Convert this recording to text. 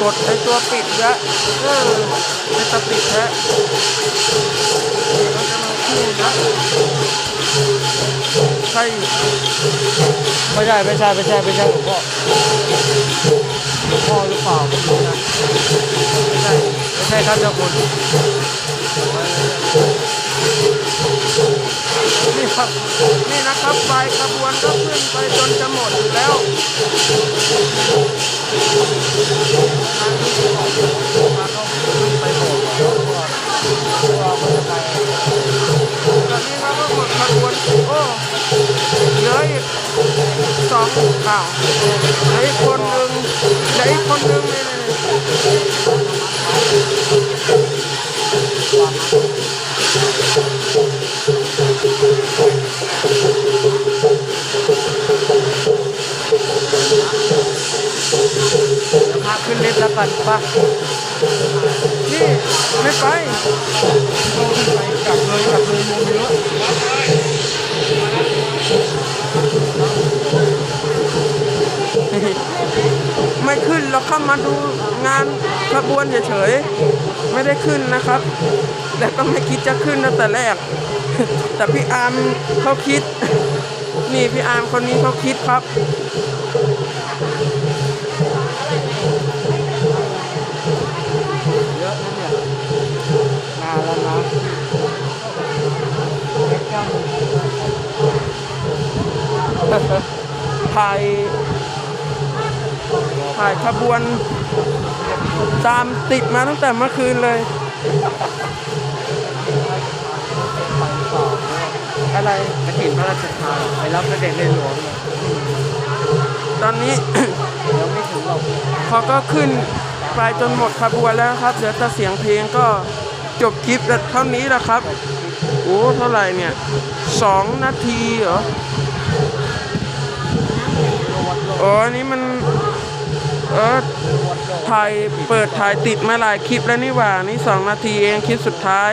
กดไอตัวปิดยะเออไอตัวปิดแท้เราจะมาขึ้นนะใช่ไม่ใช่ไม่ใช่ไม่ใช่ไม่ใช่หลวงพ่อหลวงพ่อหรือเปล่าไม่รู้นะไม่ใช่ไม่ใช่ท่านเจ้าคุณนี่ครับนี่นะครับปลายขบวนก็ขึ้นไปจนจะ เราะว่าเพราะว่าเขาจะไปตอนนี้เราก็หมดขบวน โอ้เหลืออีกสองข่าวเหลืออีกคนหนึ่งเหลืออีกคนหนึ่งนี่พาขึ้นเลิฟต์แล้วกันปะ นี่ไม่ไปไปกลับเลยกลับเลยโมเยอะไม่ขึ้นเราเข้ามาดูงานขบวนเฉยๆไม่ได้ขึ้นนะครับ แต่ก็ไม่คิดจะขึ้นตั้งแต่แรก แต่พี่อาร์มเขาคิด นี่พี่อาร์มคนนี้เขาคิดครับ ถ่ายถ่ายขบวนตามติดมาตั้งแต่เมื่อคืนเลย อะไรกระถิ่นพระราชทานไปรับเสด็จในหลวงเนี่ยตอนนี้ยังไม่ถึงหรอกเขาก็ขึ้นไปจนหมดขบวนแล้วครับ เหลือแต่เสียงเพลงก็จบคลิปเท่านี้แหละครับ โอ้ เท่าไหร่เนี่ยสองนาทีเหรอ อ๋ออันนี้มันเออถ่ายเปิดถ่ายติดมาหลายคลิปแล้วนี่หว่า นี่สองนาทีเองคลิปสุดท้าย